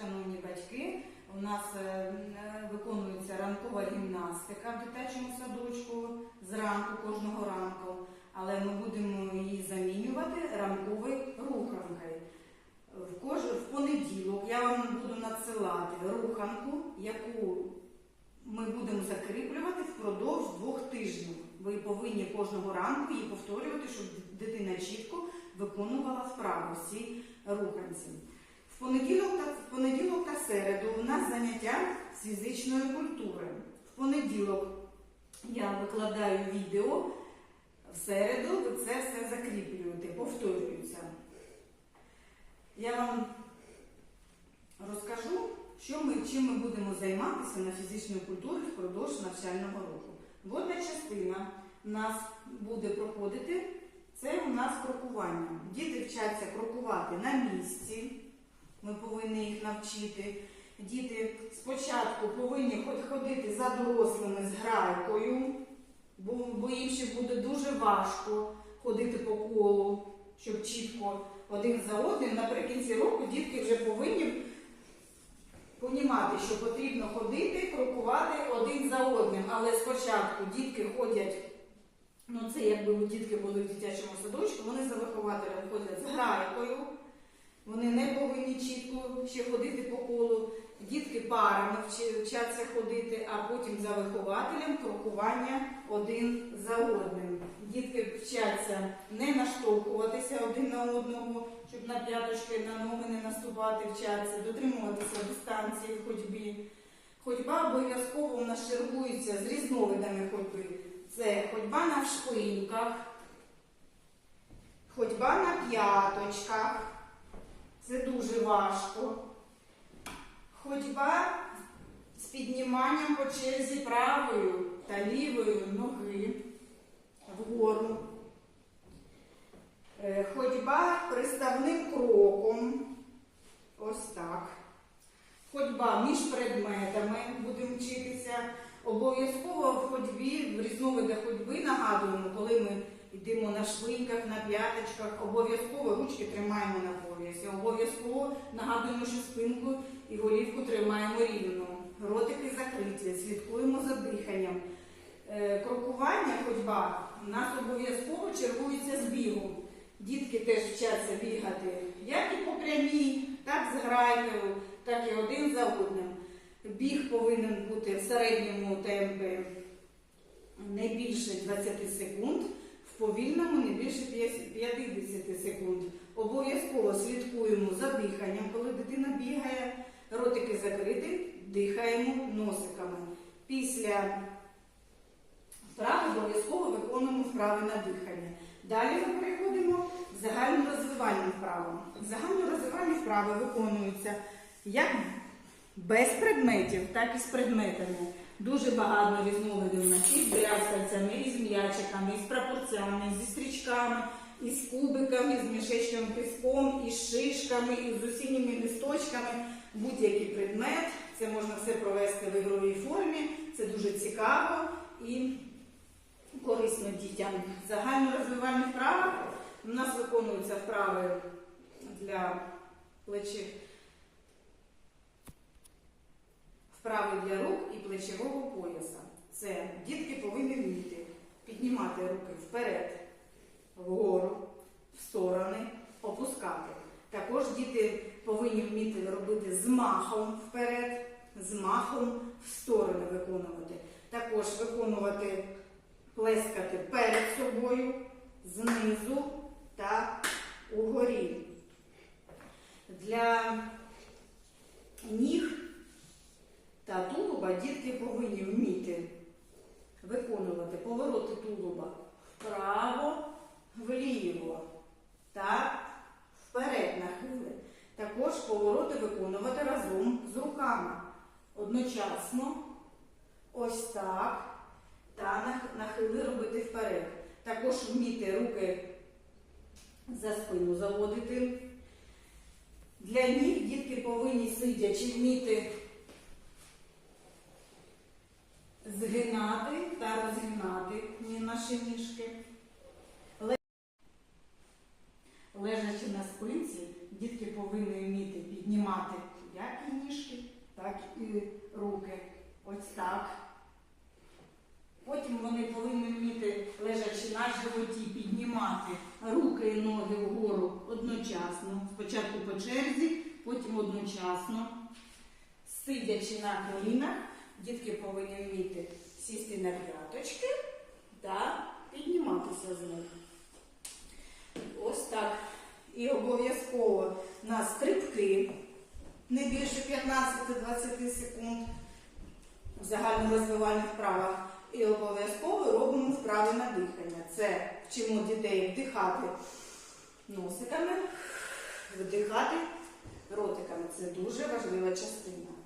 шановні батьки. У нас е, е, виконується ранкова гімнастика в дитячому садочку зранку кожного ранку, але ми будемо її замінювати ранковою руханкою. В, понеділок я вам буду надсилати руханку, яку ми будемо закріплювати впродовж двох тижнів. Ви повинні кожного ранку її повторювати, щоб дитина чітко виконувала вправи всі руханці. В понеділок та, середу у нас заняття з фізичної культури. В понеділок я викладаю відео, в середу ви це все закріплюєте, повторюється. Я вам розкажу, що ми, чим ми будемо займатися на фізичній культурі впродовж навчального року. Водна частина у нас буде проходити, це у нас крокування. Діти вчаться крокувати на місці, ми повинні їх навчити. Діти спочатку повинні хоч ходити за дорослими з грайкою, бо, бо їм ще буде дуже важко ходити по колу, щоб чітко один за одним. Наприкінці року дітки вже повинні понімати, що потрібно ходити, крокувати один за одним. Але спочатку дітки ходять, ну це якби дітки були в дитячому садочку, вони за вихователем ходять з грайкою. Вони не повинні чітко ще ходити по колу. Дітки парами вчаться ходити, а потім за вихователем крокування один за одним. Дітки вчаться не наштовхуватися один на одного, щоб на п'яточки, на ноги не наступати, вчаться, дотримуватися дистанції в ходьбі. Ходьба обов'язково у нас чергується з різновидами ходьби. Це ходьба на шпиньках, ходьба на п'яточках. Це дуже важко. Ходьба з підніманням по черзі правої та лівої ноги вгору. Е, Ходьба приставним кроком. Ось так. Ходьба між предметами будемо вчитися. Обов'язково в ходьбі, в різновидах ходьби нагадуємо, коли ми йдемо на швиньках, на п'яточках, обов'язково ручки тримаємо на поясі, обов'язково нагадуємо, що спинку і голівку тримаємо рівно. Ротики закриті, слідкуємо за диханням. Е, Крокування, ходьба у нас обов'язково чергується з бігом. Дітки теж вчаться бігати як і по прямій, так з грайкою, так і один за одним. Біг повинен бути в середньому темпі не більше 20 секунд, повільному не більше 50 секунд. Обов'язково слідкуємо за диханням, коли дитина бігає, ротики закриті, дихаємо носиками. Після вправи обов'язково виконуємо вправи на дихання. Далі ми переходимо в загальнорозвивальні вправи. Загальнорозвивальні вправи виконуються як без предметів, так і з предметами. Дуже багато різновидів у нас і з брязкальцями, і з м'ячиками, і з прапорцями, зі стрічками, і з кубиками, і з мішечним піском, і з шишками, і з усінніми листочками. Будь-який предмет. Це можна все провести в ігровій формі. Це дуже цікаво і корисно дітям. Загально розвивальні вправи. У нас виконуються вправи для плечі. Вправи для рук і плечового пояса. Це дітки повинні вміти піднімати руки вперед, вгору, в сторони, опускати. Також діти повинні вміти робити змахом вперед, змахом в сторони виконувати. Також виконувати, плескати перед собою, знизу та угорі. Для ніг та тулуба дітки повинні вміти виконувати повороти тулуба вправо, вліво та вперед нахили. Також повороти виконувати разом з руками. Одночасно ось так та нахили робити вперед. Також вміти руки за спину заводити. Для ніг дітки повинні сидячи вміти наші ніжки. Лежачи на спинці, дітки повинні вміти піднімати як і ніжки, так і руки. Ось так. Потім вони повинні вміти, лежачи на животі, піднімати руки і ноги вгору одночасно. Спочатку по черзі, потім одночасно. Сидячи на колінах, дітки повинні вміти сісти на п'яточки та підніматися з них. Ось так. І обов'язково на стрибки не більше 15-20 секунд в загальнорозвивальних вправах. І обов'язково робимо вправи на дихання. Це вчимо дітей вдихати носиками, вдихати ротиками. Це дуже важлива частина.